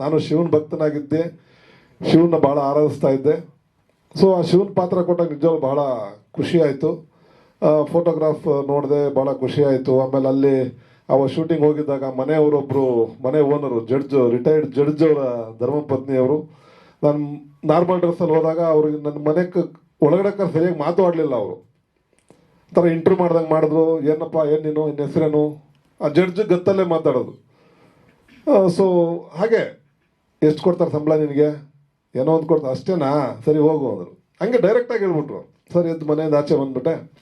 ನಾನು ಶಿವನ ಭಕ್ತನಾಗಿದ್ದೆ. ಶಿವನ ಭಾಳ ಆರಾಧಿಸ್ತಾ ಇದ್ದೆ. ಸೊ ಆ ಶಿವನ ಪಾತ್ರ ಕೊಟ್ಟಾಗ ನಿಜವಾಗ್ಲೂ ಬಹಳ ಖುಷಿ ಆಯಿತು ಫೋಟೋಗ್ರಾಫ್ ನೋಡಿದೆ ಭಾಳ ಖುಷಿ ಆಯಿತು ಆಮೇಲೆ ಅಲ್ಲಿ ಅವ ಶೂಟಿಂಗ್ ಹೋಗಿದ್ದಾಗ ಮನೆಯವರೊಬ್ಬರು ಮನೆ ಓನರು ಜಡ್ಜ್ ರಿಟೈರ್ಡ್ ಜಡ್ಜ್ ಅವರ ಧರ್ಮಪತ್ನಿಯವರು ನಾನು ನಾರ್ಮಲ್ ಡ್ರೆಸ್ಸಲ್ಲಿ ಹೋದಾಗ ಅವ್ರಿಗೆ ನನ್ನ ಮನೆ ಒಳಗಡೆ ಸರಿಯಾಗಿ ಮಾತಾಡಲಿಲ್ಲ ಅವರು. ಥರ ಇಂಟರ್ವ್ಯೂ ಮಾಡ್ದಂಗೆ ಮಾಡಿದ್ರು. ಏನಪ್ಪ, ಏನು ನೀನು? ಹೆಸರೇನು? ಆ ಜಡ್ಜ್ ಗತ್ತಲ್ಲೇ ಮಾತಾಡೋದು. ಸೊ ಹಾಗೆ. ಎಷ್ಟು ಕೊಡ್ತಾರೆ ಸಂಬಳ ನಿನಗೆ? ಏನೋ ಒಂದು ಕೊಡ್ತಾರೆ. ಅಷ್ಟೇನಾ? ಸರಿ, ಹೋಗು ಅಂದರು. ಹಂಗೆ ಡೈರೆಕ್ಟಾಗಿ ಹೇಳ್ಬಿಟ್ರು. ಸರಿ, ಎದ್ದು ಮನೆಯಿಂದ ಆಚೆ ಬಂದ್ಬಿಟ್ಟೆ.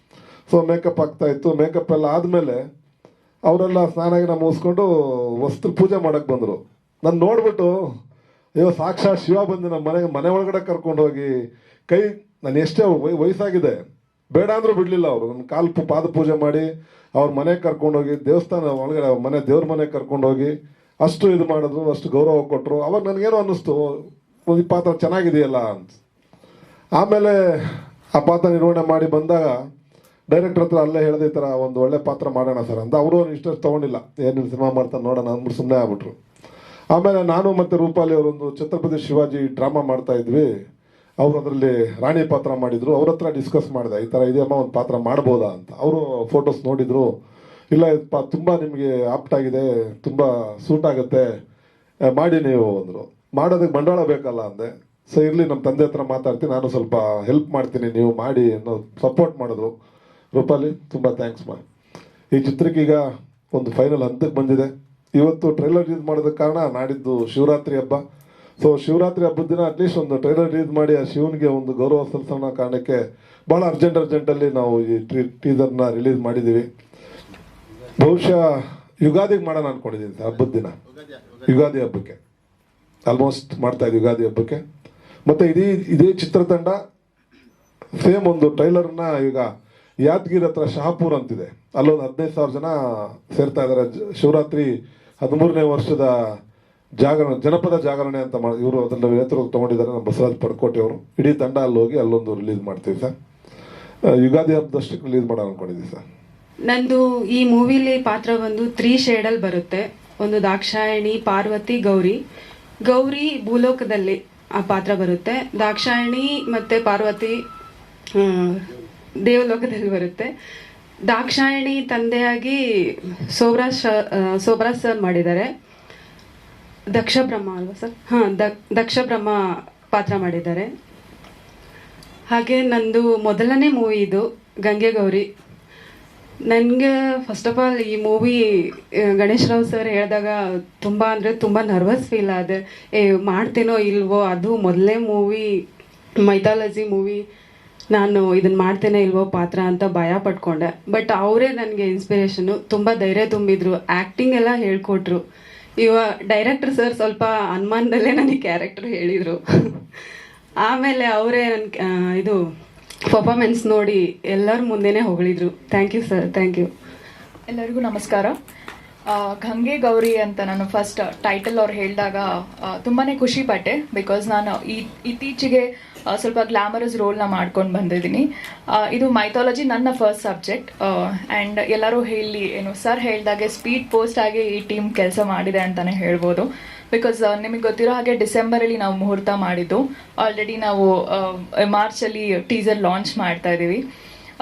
ಸೊ ಮೇಕಪ್ ಆಗ್ತಾ ಇತ್ತು. ಮೇಕಪ್ ಎಲ್ಲ ಆದಮೇಲೆ ಅವರೆಲ್ಲ ಸ್ನಾನಾಗಿನ ಮುಗಿಸ್ಕೊಂಡು ವಸ್ತ್ರ ಪೂಜೆ ಮಾಡೋಕ್ಕೆ ಬಂದರು. ನಾನು ನೋಡ್ಬಿಟ್ಟು, ಅಯ್ಯೋ ಸಾಕ್ಷಾತ್ ಶಿವ ಬಂದು ನಮ್ಮ ಮನೆಗೆ, ಮನೆ ಒಳಗಡೆ ಕರ್ಕೊಂಡು ಹೋಗಿ ಕೈ, ನಾನು ಎಷ್ಟೇ ವಯ್- ವಯಸ್ಸಾಗಿದೆ, ಬೇಡ ಅಂದರೂ ಬಿಡಲಿಲ್ಲ ಅವರು. ನನ್ನ ಕಾಲು ಪಾದ ಪೂಜೆ ಮಾಡಿ, ಅವ್ರ ಮನೆಗೆ ಕರ್ಕೊಂಡೋಗಿ ದೇವಸ್ಥಾನ ಒಳಗಡೆ, ಮನೆ ದೇವ್ರ ಮನೆಗೆ ಕರ್ಕೊಂಡೋಗಿ ಅಷ್ಟು ಇದು ಮಾಡಿದ್ರು, ಅಷ್ಟು ಗೌರವ ಕೊಟ್ಟರು ಅವಾಗ ನನಗೇನು ಅನ್ನಿಸ್ತು ಈ ಪಾತ್ರ ಚೆನ್ನಾಗಿದೆಯಲ್ಲ? ಅಂತ. ಆಮೇಲೆ ಆ ಪಾತ್ರ ನಿರ್ವಹಣೆ ಮಾಡಿ ಬಂದಾಗ ಡೈರೆಕ್ಟರ್ ಹತ್ರ ಅಲ್ಲೇ ಹೇಳಿದೆ, ಈ ಥರ ಒಂದು ಒಳ್ಳೆ ಪಾತ್ರ ಮಾಡೋಣ ಸರ್ ಅಂತ. ಅವರು ಇಷ್ಟು ತೊಗೊಂಡಿಲ್ಲ. ಏನು ಸಿನಿಮಾ ಮಾಡ್ತಾರೆ ನೋಡೋಣ ಅಂದ್ಬಿಟ್ಟು ಸುಮ್ಮನೆ ಆಗ್ಬಿಟ್ರು. ಆಮೇಲೆ ನಾನು ಮತ್ತು ರೂಪಾಲಿ ಅವರೊಂದು ಛತ್ರಪತಿ ಶಿವಾಜಿ ಡ್ರಾಮಾ ಮಾಡ್ತಾ ಇದ್ವಿ. ಅವರು ಅದರಲ್ಲಿ ರಾಣಿ ಪಾತ್ರ ಮಾಡಿದರು. ಅವ್ರ ಹತ್ರ ಡಿಸ್ಕಸ್ ಮಾಡಿದೆ, ಈ ಥರ ಇದೆಯಮ್ಮ, ಒಂದು ಪಾತ್ರ ಮಾಡ್ಬೋದಾ? ಅಂತ. ಅವರು ಫೋಟೋಸ್ ನೋಡಿದ್ರು. ಇಲ್ಲ ತುಂಬಾ ಪಾ, ತುಂಬ ನಿಮಗೆ ಆಪ್ಟ್ ಆಗಿದೆ, ತುಂಬ ಸೂಟ್ ಆಗುತ್ತೆ. ಮಾಡಿ ನೀವು ಅಂದರು. ಮಾಡೋದಕ್ಕೆ ಬಂಡವಾಳ ಬೇಕಲ್ಲ ಅಂದೆ. ಸೊ ಇರಲಿ ನಮ್ಮ ತಂದೆ ಹತ್ರ ಮಾತಾಡ್ತೀನಿ, ನಾನು ಸ್ವಲ್ಪ ಹೆಲ್ಪ್ ಮಾಡ್ತೀನಿ, ನೀವು ಮಾಡಿ ಅನ್ನೋ ಸಪೋರ್ಟ್ ಮಾಡಿದ್ರು ರೂಪಾಲಿ ತುಂಬ ಥ್ಯಾಂಕ್ಸ್ ಮಾ. ಈ ಚಿತ್ರಕ್ಕೆ ಈಗ ಒಂದು ಫೈನಲ್ ಹಂತಕ್ಕೆ ಬಂದಿದೆ. ಇವತ್ತು ಟ್ರೈಲರ್ ರಿಲೀಸ್ ಮಾಡಿದ ಕಾರಣ ನಾಡಿದ್ದು ಶಿವರಾತ್ರಿ ಹಬ್ಬ. ಸೊ ಶಿವರಾತ್ರಿ ಹಬ್ಬದ ದಿನ ಅಟ್ಲೀಸ್ಟ್ ಒಂದು ಟ್ರೈಲರ್ ರಿಲೀಸ್ ಮಾಡಿ, ಆ ಶಿವನಿಗೆ ಒಂದು ಗೌರವ ಸಲ್ಲಿಸೋಣ ಕಾರಣಕ್ಕೆ ಭಾಳ ಅರ್ಜೆಂಟ್ ಅರ್ಜೆಂಟಲ್ಲಿ ನಾವು ಈ ಟ್ರೀ ಟೀಸರ್ನ ರಿಲೀಸ್ ಮಾಡಿದ್ದೀವಿ. ಬಹುಶಃ ಯುಗಾದಿಗೆ ಮಾಡೋಣ ಅನ್ಕೊಂಡಿದ್ದೀನಿ ಸರ್, ಹಬ್ಬದ ದಿನ. ಯುಗಾದಿ ಹಬ್ಬಕ್ಕೆ. ಆಲ್ಮೋಸ್ಟ್ ಮಾಡ್ತಾ ಇದ್ದೀವಿ ಯುಗಾದಿ ಹಬ್ಬಕ್ಕೆ. ಮತ್ತೆ ಇಡೀ, ಇದೇ ಚಿತ್ರತಂಡ ಸೇಮ್ ಒಂದು ಟ್ರೈಲರ್ನ ಈಗ ಯಾದಗಿರಿ ಹತ್ರ ಶಹಾಪುರ್ ಅಂತಿದೆ. ಅಲ್ಲೊಂದು ಹದಿನೈದು ಸಾವಿರ ಜನ ಸೇರ್ತಾ ಇದ್ದಾರೆ ಶಿವರಾತ್ರಿ ಹದಿಮೂರನೇ ವರ್ಷದ ಜಾಗರಣ, ಜನಪದ ಜಾಗರಣೆ ಅಂತ ಮಾಡಿ, ಇವರು ಅದನ್ನ ನೇತೃತ್ವ ತಗೊಂಡಿದ್ದಾರೆ ನಮ್ಮ ಬಸವರಾಜ್ ಪಡ್ಕೋಟೆ ಅವರು. ಇಡೀ ತಂಡ ಅಲ್ಲಿ ಹೋಗಿ ಅಲ್ಲೊಂದು ರಿಲೀಸ್ ಮಾಡ್ತೀವಿ ಸರ್. ಯುಗಾದಿ ಹಬ್ಬದಷ್ಟಕ್ಕೆ ರಿಲೀಸ್ ಮಾಡೋಣ ಅನ್ಕೊಂಡಿದ್ದೀವಿ ಸರ್. ನಂದು ಈ ಮೂವಿಲಿ ಪಾತ್ರ ಬಂದು ತ್ರೀ ಶೇಡಲ್ಲಿ ಬರುತ್ತೆ. ಒಂದು ದಾಕ್ಷಾಯಣಿ, ಪಾರ್ವತಿ, ಗೌರಿ. ಗೌರಿ ಭೂಲೋಕದಲ್ಲಿ ಆ ಪಾತ್ರ ಬರುತ್ತೆ. ದಾಕ್ಷಾಯಣಿ ಮತ್ತೆ ಪಾರ್ವತಿ ದೇವಲೋಕದಲ್ಲಿ ಬರುತ್ತೆ. ದಾಕ್ಷಾಯಣಿ ತಂದೆಯಾಗಿ ಸೋಬ್ರಾಸ್ ಸೋಬ್ರಾಜ್ ಸರ್ ಮಾಡಿದ್ದಾರೆ. ದಕ್ಷ ಬ್ರಹ್ಮ ಅಲ್ವಾ ಸರ್? ಹಾಂ ದಕ್ಷ ಬ್ರಹ್ಮ ಪಾತ್ರ ಮಾಡಿದ್ದಾರೆ. ಹಾಗೆ ನಂದು ಮೊದಲನೇ ಮೂವಿ ಇದು, ಗಂಗೆ ಗೌರಿ. ನನಗೆ ಫಸ್ಟ್ ಆಫ್ ಆಲ್ ಈ ಮೂವಿ ಗಣೇಶ್ ರಾವ್ ಸರ್ ಹೇಳಿದಾಗ ತುಂಬ ಅಂದರೆ ತುಂಬ ನರ್ವಸ್ ಫೀಲ್ ಆದೆ. ಏ, ಮಾಡ್ತೇನೋ ಇಲ್ವೋ, ಅದು ಮೊದಲೇ ಮೂವಿ ಮೈಥಾಲಜಿ ಮೂವಿ ನಾನು ಇದನ್ನು ಮಾಡ್ತೇನೆ ಇಲ್ವೋ ಪಾತ್ರ ಅಂತ ಭಯ ಪಟ್ಕೊಂಡೆ. ಬಟ್ ಅವರೇ ನನಗೆ ಇನ್ಸ್ಪಿರೇಷನು ತುಂಬ ಧೈರ್ಯ ತುಂಬಿದ್ರು. ಆ್ಯಕ್ಟಿಂಗ್ ಎಲ್ಲ ಹೇಳ್ಕೊಟ್ರು. ಇವ ಡೈರೆಕ್ಟರ್ ಸರ್ ಸ್ವಲ್ಪ ಅನುಮಾನದಲ್ಲೇ ನನಗೆ ಕ್ಯಾರೆಕ್ಟರ್ ಹೇಳಿದರು. ಆಮೇಲೆ ಅವರೇ ನನ್ನ ಇದು ಪರ್ಫಾರ್ಮೆನ್ಸ್ ನೋಡಿ ಎಲ್ಲರ ಮುಂದೆನೇ ಹೊಗಳಿದ್ರು. Thank you sir thank you ಎಲ್ಲರಿಗೂ ನಮಸ್ಕಾರ. ಗಂಗೆ ಗೌರಿ ಅಂತ ನಾನು ಫಸ್ಟ್ ಟೈಟಲ್ ಅವ್ರು ಹೇಳಿದಾಗ ತುಂಬಾ ಖುಷಿ ಪಟ್ಟೆ ಬಿಕಾಸ್ ನಾನು ಈ, ಇತ್ತೀಚೆಗೆ ಸ್ವಲ್ಪ ಗ್ಲಾಮರಸ್ ರೋಲ್ನ ಮಾಡ್ಕೊಂಡು ಬಂದಿದ್ದೀನಿ. ಇದು ಮೈಥಾಲಜಿ ನನ್ನ ಫಸ್ಟ್ ಸಬ್ಜೆಕ್ಟ್ ಆ್ಯಂಡ್ ಎಲ್ಲರೂ ಹೇಳಿ, ಏನು ಸರ್ ಹೇಳಿದಾಗೆ ಸ್ಪೀಡ್ ಪೋಸ್ಟ್ ಆಗಿ ಈ ಟೀಮ್ ಕೆಲಸ ಮಾಡಿದೆ ಅಂತಲೇ ಹೇಳ್ಬೋದು. ಬಿಕಾಸ್ ನಿಮಗೆ ಗೊತ್ತಿರೋ ಹಾಗೆ ಡಿಸೆಂಬರಲ್ಲಿ ನಾವು ಮುಹೂರ್ತ ಮಾಡಿದ್ದು. ಆಲ್ರೆಡಿ ನಾವು ಮಾರ್ಚಲ್ಲಿ ಟೀಸರ್ ಲಾಂಚ್ ಮಾಡ್ತಾ ಇದ್ದೀವಿ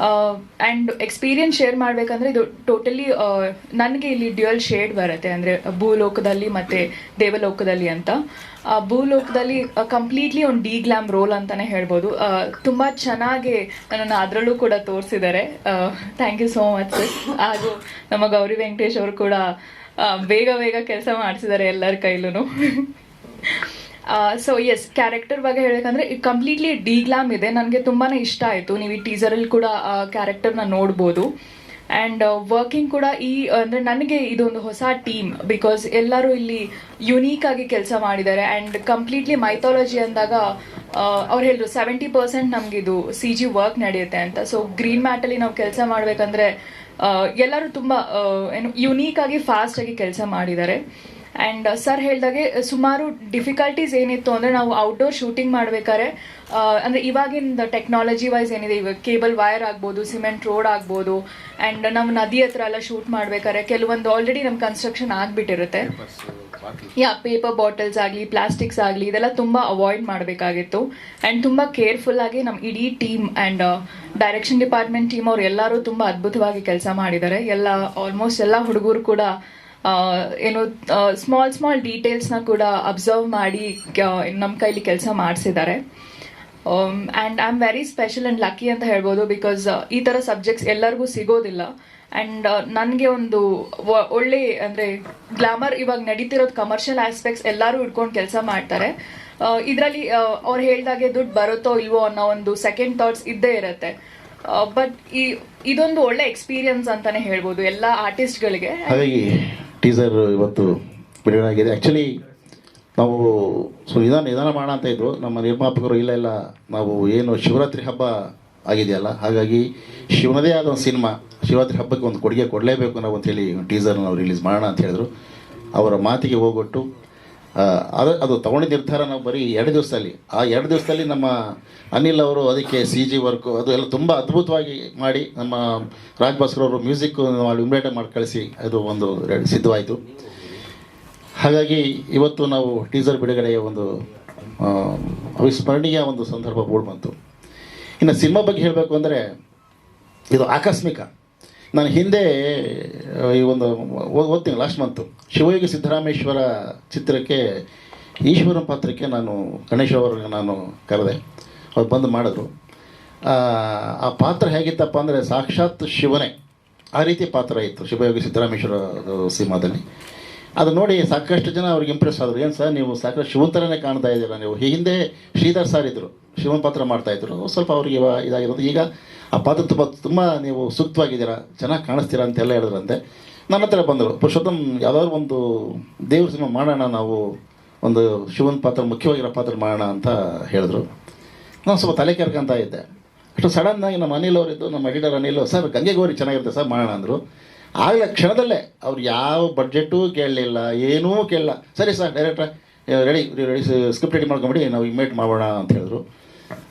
ಆ್ಯಂಡ್ ಎಕ್ಸ್ಪೀರಿಯನ್ಸ್ ಶೇರ್ ಮಾಡಬೇಕಂದ್ರೆ ಇದು ಟೋಟಲಿ ನನಗೆ ಇಲ್ಲಿ ಡ್ಯುಯಲ್ ಶೇಡ್ ಬರುತ್ತೆ. ಅಂದರೆ ಭೂಲೋಕದಲ್ಲಿ ಮತ್ತೆ ದೇವಲೋಕದಲ್ಲಿ ಅಂತ. ಭೂಲೋಕದಲ್ಲಿ ಕಂಪ್ಲೀಟ್ಲಿ ಒಂದು ಡಿ ಗ್ಲಾಮ್ ರೋಲ್ ಅಂತಲೇ ಹೇಳ್ಬೋದು ತುಂಬ ಚೆನ್ನಾಗಿ ನನ್ನನ್ನು ಅದರಲ್ಲೂ ಕೂಡ ತೋರಿಸಿದ್ದಾರೆ. ಥ್ಯಾಂಕ್ ಯು ಸೋ ಮಚ್ ಹಾಗೂ ನಮ್ಮ ಗೌರಿ ವೆಂಕಟೇಶ್ ಅವರು ಕೂಡ ಬೇಗ ಬೇಗ ಕೆಲಸ ಮಾಡಿಸಿದ್ದಾರೆ ಎಲ್ಲರ ಕೈಲೂ ಸೊ ಎಸ್ ಕ್ಯಾರೆಕ್ಟರ್ ಬಗ್ಗೆ ಹೇಳಬೇಕಂದ್ರೆ ಇದು ಕಂಪ್ಲೀಟ್ಲಿ ಡಿಗ್ಲಾಮ್ ಇದೆ. ನನಗೆ ತುಂಬಾ ಇಷ್ಟ ಆಯಿತು. ನೀವು ಈ ಟೀಸರಲ್ಲಿ ಕೂಡ ಆ ಕ್ಯಾರೆಕ್ಟರ್ನ ನೋಡ್ಬೋದು. ಆ್ಯಂಡ್ ವರ್ಕಿಂಗ್ ಕೂಡ ಈ, ಅಂದರೆ ನನಗೆ ಇದೊಂದು ಹೊಸ ಟೀಮ್ ಬಿಕಾಸ್ ಎಲ್ಲರೂ ಇಲ್ಲಿ ಯುನೀಕ್ ಆಗಿ ಕೆಲಸ ಮಾಡಿದ್ದಾರೆ. ಆ್ಯಂಡ್ ಕಂಪ್ಲೀಟ್ಲಿ ಮೈಥಾಲಜಿ ಅಂದಾಗ ಅವ್ರು ಹೇಳಿದ್ರು ಸೆವೆಂಟಿ ಪರ್ಸೆಂಟ್ ನಮಗಿದು ಸಿ ಜಿ ವರ್ಕ್ ನಡೆಯುತ್ತೆ ಅಂತ. ಸೊ ಗ್ರೀನ್ ಮ್ಯಾಟಲ್ಲಿ ನಾವು ಕೆಲಸ ಮಾಡಬೇಕಂದ್ರೆ ಎಲ್ಲರೂ ತುಂಬ ಏನು ಯುನೀಕ್ ಆಗಿ ಫಾಸ್ಟ್ ಆಗಿ ಕೆಲಸ ಮಾಡಿದ್ದಾರೆ. ಆ್ಯಂಡ್ ಸರ್ ಹೇಳಿದಾಗೆ ಸುಮಾರು ಡಿಫಿಕಲ್ಟೀಸ್ ಏನಿತ್ತು ಅಂದರೆ ನಾವು ಔಟ್ಡೋರ್ ಶೂಟಿಂಗ್ ಮಾಡಬೇಕಾದ್ರೆ ಅಂದರೆ ಇವಾಗಿನ ಟೆಕ್ನಾಲಜಿ ವೈಸ್ ಏನಿದೆ, ಇವಾಗ ಕೇಬಲ್ ವೈರ್ ಆಗ್ಬೋದು ಸಿಮೆಂಟ್ ರೋಡ್ ಆಗ್ಬೋದು ಆ್ಯಂಡ್ ನಮ್ಮ ನದಿ ಹತ್ರ ಎಲ್ಲ ಶೂಟ್ ಮಾಡಬೇಕಾದ್ರೆ ಕೆಲವೊಂದು ಆಲ್ರೆಡಿ ನಮ್ಮ ಕನ್ಸ್ಟ್ರಕ್ಷನ್ ಆಗಿಬಿಟ್ಟಿರುತ್ತೆ. ಯಾ ಪೇಪರ್ ಬಾಟಲ್ಸ್ ಆಗಲಿ ಪ್ಲಾಸ್ಟಿಕ್ಸ್ ಆಗಲಿ, ಇದೆಲ್ಲ ತುಂಬ ಅವಾಯ್ಡ್ ಮಾಡಬೇಕಾಗಿತ್ತು. ಆ್ಯಂಡ್ ತುಂಬ ಕೇರ್ಫುಲ್ ಆಗಿ ನಮ್ಮ ಇಡೀ team and direction department team ಅವ್ರು ಎಲ್ಲರೂ ತುಂಬ ಅದ್ಭುತವಾಗಿ ಕೆಲಸ ಮಾಡಿದ್ದಾರೆ. ಎಲ್ಲ ಆಲ್ಮೋಸ್ಟ್ ಎಲ್ಲ ಹುಡುಗರು ಕೂಡ ಏನು ಸ್ಮಾಲ್ ಸ್ಮಾಲ್ ಡೀಟೇಲ್ಸ್ನ ಕೂಡ ಅಬ್ಸರ್ವ್ ಮಾಡಿ ನಮ್ಮ ಕೈಲಿ ಕೆಲಸ ಮಾಡಿಸಿದ್ದಾರೆ. And I am very special and lucky ಅಂತ ಹೇಳ್ಬೋದು ಬಿಕಾಸ್ ಈ ಥರ ಸಬ್ಜೆಕ್ಟ್ಸ್ ಎಲ್ಲರಿಗೂ ಸಿಗೋದಿಲ್ಲ. ಆ್ಯಂಡ್ ನನಗೆ ಒಂದು ಒಳ್ಳೆ, ಅಂದರೆ ಗ್ಲಾಮರ್ ಇವಾಗ ನಡೀತಿರೋದು ಕಮರ್ಷಿಯಲ್ ಆಸ್ಪೆಕ್ಟ್ಸ್ ಎಲ್ಲರೂ ಇಟ್ಕೊಂಡು ಕೆಲಸ ಮಾಡ್ತಾರೆ. ಇದರಲ್ಲಿ ಅವ್ರು ಹೇಳ್ದಾಗೆ ದುಡ್ಡು ಬರುತ್ತೋ ಇಲ್ವೋ ಅನ್ನೋ ಒಂದು ಸೆಕೆಂಡ್ ಥಾಟ್ಸ್ ಇದ್ದೇ ಇರುತ್ತೆ. ಬಟ್ ಈ, ಇದೊಂದು ಒಳ್ಳೆ ಎಕ್ಸ್ಪೀರಿಯನ್ಸ್ ಅಂತಾನೆ ಹೇಳ್ಬೋದು ಎಲ್ಲ ಆರ್ಟಿಸ್ಟ್ಗಳಿಗೆ ಹಾಗಾಗಿ ಟೀಸರ್ ಇವತ್ತು ಬಿಡುಗಡೆ ಆಗಿದೆ. ಆ್ಯಕ್ಚುಲಿ ನಾವು ಸೊ ನಿಧಾನ ನಿಧಾನ ಮಾಡೋಣ ಅಂತ ಇದ್ರು. ನಮ್ಮ ನಿರ್ಮಾಪಕರು ಇಲ್ಲ ಇಲ್ಲ, ನಾವು ಏನು ಶಿವರಾತ್ರಿ ಹಬ್ಬ ಆಗಿದೆಯಲ್ಲ? ಹಾಗಾಗಿ ಶಿವನದೇ ಆದ ಒಂದು ಸಿನಿಮಾ, ಶಿವರಾತ್ರಿ ಹಬ್ಬಕ್ಕೆ ಒಂದು ಕೊಡುಗೆ ಕೊಡಲೇಬೇಕು ನಾವು ಅಂತೇಳಿ ಟೀಸರ್ನ ನಾವು ರಿಲೀಸ್ ಮಾಡೋಣ ಅಂತ ಹೇಳಿದ್ರು. ಅವರ ಮಾತಿಗೆ ಹೋಗೊಟ್ಟು ಅದು ಅದು ತಗೊಂಡಿದ್ದ ನಿರ್ಧಾರ ನಾವು ಬರೀ ಎರಡು ದಿವಸದಲ್ಲಿ. ಆ ಎರಡು ದಿವಸದಲ್ಲಿ ನಮ್ಮ ಅನಿಲ್ ಅವರು ಅದಕ್ಕೆ ಸಿ ಜಿ ವರ್ಕು ಅದು ಎಲ್ಲ ತುಂಬ ಅದ್ಭುತವಾಗಿ ಮಾಡಿ, ನಮ್ಮ ರಾಜ್ ಭಾಸ್ಕರ್ ಅವರು ಮ್ಯೂಸಿಕ್ ಇಂಬ್ರೇಟ್ ಮಾಡಿ ಕಳಿಸಿ, ಅದು ಒಂದು ಸಿದ್ಧವಾಯಿತು. ಹಾಗಾಗಿ ಇವತ್ತು ನಾವು ಟೀಸರ್ ಬಿಡುಗಡೆಯ ಒಂದು ಅವಿಸ್ಮರಣೀಯ ಒಂದು ಸಂದರ್ಭ ಮೂಡ್ ಬಂತು. ಇನ್ನು ಸಿನಿಮಾ ಬಗ್ಗೆ ಹೇಳಬೇಕು ಅಂದರೆ ಇದು ಆಕಸ್ಮಿಕ. ನಾನು ಹಿಂದೆ ಈ ಒಂದು ಓದ್ತೀನಿ ಲಾಸ್ಟ್ ಮಂತು ಶಿವಯೋಗಿ ಸಿದ್ದರಾಮೇಶ್ವರ ಚಿತ್ರಕ್ಕೆ ಈಶ್ವರನ ಪಾತ್ರಕ್ಕೆ ನಾನು ಗಣೇಶ್ ಅವರಿಗೆ ನಾನು ಕರೆದೆ. ಅವ್ರು ಬಂದು ಮಾಡಿದ್ರು. ಆ, ಪಾತ್ರ ಹೇಗಿತ್ತಪ್ಪ ಅಂದರೆ ಸಾಕ್ಷಾತ್ ಶಿವನೇ. ಆ ರೀತಿ ಪಾತ್ರ ಇತ್ತು ಶಿವಯೋಗಿ ಸಿದ್ದರಾಮೇಶ್ವರ ಸಿನಿಮಾದಲ್ಲಿ. ಅದು ನೋಡಿ ಸಾಕಷ್ಟು ಜನ ಅವ್ರಿಗೆ ಇಂಪ್ರೆಸ್ ಆದರು. ಏನು ಸರ್, ನೀವು ಸಾಕಷ್ಟು ಶಿವನ್ ಥರನೇ ಕಾಣ್ತಾ ಇದ್ದೀರಾ ನೀವು? ಹಿಂದೆ ಶ್ರೀಧರ್ ಸರ್ ಇದ್ದರು ಶಿವನ್ ಪಾತ್ರ ಮಾಡ್ತಾಯಿದ್ರು ಸ್ವಲ್ಪ ಅವ್ರಿಗೆ ಇದಾಗಿರೋದು. ಈಗ ಆ ಪಾತ್ರ ತುಂಬ ತುಂಬ ನೀವು ಸೂಕ್ತವಾಗಿದ್ದೀರಾ, ಚೆನ್ನಾಗಿ ಕಾಣಿಸ್ತೀರಾ ಅಂತೆಲ್ಲ ಹೇಳಿದ್ರಂತೆ. ನನ್ನ ಹತ್ರ ಬಂದರು. ಪುರುಷೋತ್ತಮ್, ಯಾವುದಾದ್ರು ಒಂದು ದೇವ್ರ ಸಿನಿಮಾ ಮಾಡೋಣ, ನಾವು ಒಂದು ಶಿವನ್ ಪಾತ್ರ, ಮುಖ್ಯವಾಗಿರೋ ಪಾತ್ರ ಮಾಡೋಣ ಅಂತ ಹೇಳಿದ್ರು. ನಾನು ಸ್ವಲ್ಪ ತಲೆ ಕೆರ್ಕೊಂತ ಇದ್ದೆ. ಅಷ್ಟು ಸಡನ್ನಾಗಿ ನಮ್ಮ ಅನಿಲ್ ಅವರಿದ್ದು, ನಮ್ಮ ಎಡಿಟರ್ ಅನಿಲ್, ಸರ್, ಗಂಗೆ ಗೌರಿ ಚೆನ್ನಾಗಿರುತ್ತೆ, ಸರ್, ಮಾಡೋಣ, ಅಂದರು. ಆಗಲೇ ಕ್ಷಣದಲ್ಲೇ ಅವ್ರು ಯಾವ ಬಡ್ಜೆಟು ಕೇಳಲಿಲ್ಲ, ಏನೂ ಕೇಳಲ್ಲ ಸರಿ, ಸರ್ ಡೈರೆಕ್ಟ್ರ ರೆಡಿ ರೆಡಿ ಸ್ಕ್ರಿಪ್ಟ್ ರೆಡಿ ಮಾಡ್ಕೊಂಬಿಡಿ, ನಾವು ಇಮೇಟ್ ಮಾಡೋಣ ಅಂತ ಹೇಳಿದ್ರು.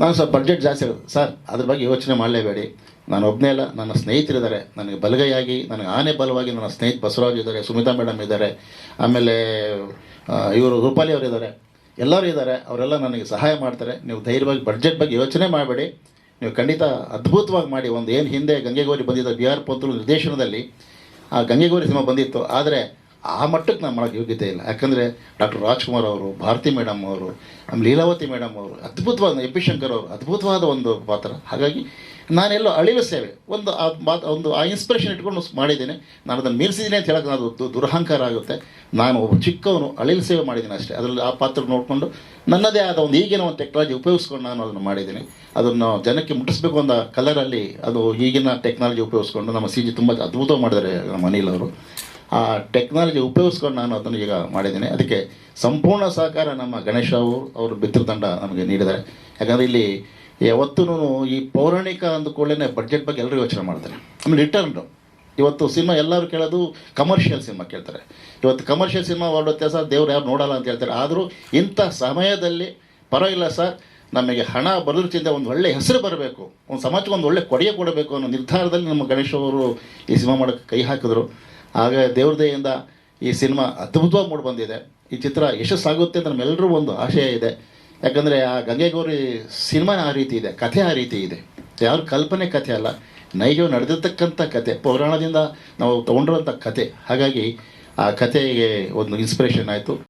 ನಾನು ಸರ್ ಬಡ್ಜೆಟ್ ಜಾಸ್ತಿ ಇರೋದು. ಸರ್, ಅದ್ರ ಬಗ್ಗೆ ಯೋಚನೆ ಮಾಡಲೇಬೇಡಿ. ನಾನು ಒಬ್ಬನೇ ಅಲ್ಲ, ನನ್ನ ಸ್ನೇಹಿತರಿದ್ದಾರೆ. ನನಗೆ ಬಲಗೈಯಾಗಿ, ನನಗೆ ಆನೆ ಬಲವಾಗಿ ನನ್ನ ಸ್ನೇಹಿತ ಬಸವರಾಜ್ ಇದ್ದಾರೆ, ಸುಮಿತಾ ಮೇಡಮ್ ಇದ್ದಾರೆ. ಆಮೇಲೆ ಇವರು ರೂಪಾಲಿ ಅವರಿದ್ದಾರೆ. ಎಲ್ಲರೂ ಇದ್ದಾರೆ. ಅವರೆಲ್ಲ ನನಗೆ ಸಹಾಯ ಮಾಡ್ತಾರೆ. ನೀವು ಧೈರ್ಯವಾಗಿ ಬಡ್ಜೆಟ್ ಬಗ್ಗೆ ಯೋಚನೆ ಮಾಡಬೇಡಿ. ನೀವು ಖಂಡಿತ ಅದ್ಭುತವಾಗಿ ಮಾಡಿ. ಒಂದು ಏನು ಹಿಂದೆ ಗಂಗೆಗೌರಿ ಬಂದಿದ್ದ ಬಿ ಆರ್ ಪಂತರು ನಿರ್ದೇಶನದಲ್ಲಿ ಆ ಗಂಗೆಗೌರಿ ಸಿನಿಮಾ ಬಂದಿತ್ತು. ಆದರೆ ಆ ಮಟ್ಟಕ್ಕೆ ನಾನು ಮಾಡೋಕ್ಕೆ ಯೋಗ್ಯತೆ ಇಲ್ಲ. ಯಾಕಂದರೆ ಡಾಕ್ಟರ್ ರಾಜ್ಕುಮಾರ್ ಅವರು, ಭಾರತಿ ಮೇಡಮ್ ಅವರು ಆಮೇಲೆ ಲೀಲಾವತಿ ಮೇಡಮ್ ಅವರು, ಅದ್ಭುತವಾದ ಎಪಿ ಪಿ ಶಂಕರ್ ಅವರು, ಅದ್ಭುತವಾದ ಒಂದು ಪಾತ್ರ. ಹಾಗಾಗಿ ನಾನೆಲ್ಲೋ ಅಳಿಲು ಸೇವೆ ಒಂದು ಆ ಮಾತು ಒಂದು ಆ ಇನ್ಸ್ಪಿರೇಷನ್ ಇಟ್ಕೊಂಡು ಮಾಡಿದ್ದೀನಿ. ನಾನು ಅದನ್ನು ಮೀರಿಸಿದ್ದೀನಿ ಅಂತ ಹೇಳೋಕೆ ಅದು ದುರಹಂಕಾರ ಆಗುತ್ತೆ. ನಾನು ಒಬ್ಬ ಚಿಕ್ಕವನು ಅಳಿಲು ಸೇವೆ ಮಾಡಿದ್ದೀನಿ ಅಷ್ಟೇ. ಅದರಲ್ಲಿ ಆ ಪಾತ್ರ ನೋಡಿಕೊಂಡು ನನ್ನದೇ ಆದ ಒಂದು ಈಗಿನ ಒಂದು ಟೆಕ್ನಾಲಜಿ ಉಪಯೋಗಿಸ್ಕೊಂಡು ನಾನು ಅದನ್ನು ಮಾಡಿದ್ದೀನಿ. ಅದನ್ನು ಜನಕ್ಕೆ ಮುಟ್ಟಿಸ್ಬೇಕು ಅಂತ ಕಲರಲ್ಲಿ ಅದು ಈಗಿನ ಟೆಕ್ನಾಲಜಿ ಉಪಯೋಗಿಸ್ಕೊಂಡು ನಮ್ಮ ಸಿ ಜಿ ತುಂಬ ಅದ್ಭುತ ಮಾಡಿದ್ದಾರೆ ನಮ್ಮ ಅನಿಲ್ ಅವರು. ಆ ಟೆಕ್ನಾಲಜಿ ಉಪಯೋಗಿಸ್ಕೊಂಡು ನಾನು ಅದನ್ನು ಈಗ ಮಾಡಿದ್ದೀನಿ. ಅದಕ್ಕೆ ಸಂಪೂರ್ಣ ಸಹಕಾರ ನಮ್ಮ ಗಣೇಶ ಅವರು ಅವರು ತಂಡ ನಮಗೆ ನೀಡಿದ್ದಾರೆ. ಯಾಕಂದರೆ ಇಲ್ಲಿ ಯಾವತ್ತೂ ಈ ಪೌರಾಣಿಕ ಅಂದ ಕೂಡಲೇ ಬಡ್ಜೆಟ್ ಬಗ್ಗೆ ಎಲ್ಲರೂ ಯೋಚನೆ ಮಾಡ್ತಾರೆ ಆಮೇಲೆ ರಿಟರ್ನ್ ಇವತ್ತು ಸಿನಿಮಾ ಎಲ್ಲರೂ ಕೇಳೋದು ಕಮರ್ಷಿಯಲ್ ಸಿನಿಮಾ ಕೇಳ್ತಾರೆ. ಇವತ್ತು ಕಮರ್ಷಿಯಲ್ ಸಿನಿಮಾ ಹೊರಡುತ್ತೆ ಸರ್ ದೇವ್ರು ಯಾರು ನೋಡಲ್ಲ ಅಂತ ಹೇಳ್ತಾರೆ. ಆದರೂ ಇಂಥ ಸಮಯದಲ್ಲಿ ಪರವಾಗಿಲ್ಲ ಸರ್, ನಮಗೆ ಹಣ ಬರೋದ್ರಿಂದ ಒಂದು ಒಳ್ಳೆ ಹೆಸರು ಬರಬೇಕು. ಒಂದು ಸಮಾಜಕ್ಕೆ ಒಂದು ಒಳ್ಳೆ ಕೊಡುಗೆ ಕೊಡಬೇಕು ಅನ್ನೋ ನಿರ್ಧಾರದಲ್ಲಿ ನಮ್ಮ ಗಣೇಶ್ ಅವರು ಈ ಸಿನಿಮಾ ಮಾಡೋಕ್ಕೆ ಕೈ ಹಾಕಿದ್ರು. ಆಗ ದೇವ್ರದೆಯಿಂದ ಈ ಸಿನಿಮಾ ಅದ್ಭುತವಾಗಿ ಮೂಡಿ ಬಂದಿದೆ. ಈ ಚಿತ್ರ ಯಶಸ್ಸಾಗುತ್ತೆ ಅಂತ ನಮ್ಮೆಲ್ಲರೂ ಒಂದು ಆಶಯ ಇದೆ. ಯಾಕಂದರೆ ಆ ಗಂಗೆಗೌರಿ ಸಿನಿಮಾ ಆ ರೀತಿ ಇದೆ, ಕಥೆ ಆ ರೀತಿ ಇದೆ. ಯಾರು ಕಲ್ಪನೆ ಕಥೆ ಅಲ್ಲ, ನೈಜ ನಡೆದಿರ್ತಕ್ಕಂಥ ಕತೆ ಪೌರಾಣದಿಂದ ನಾವು ತೊಗೊಂಡಿರೋಂಥ ಕತೆ ಹಾಗಾಗಿ ಆ ಕಥೆಗೆ ಒಂದು ಇನ್ಸ್ಪಿರೇಷನ್ ಆಯಿತು.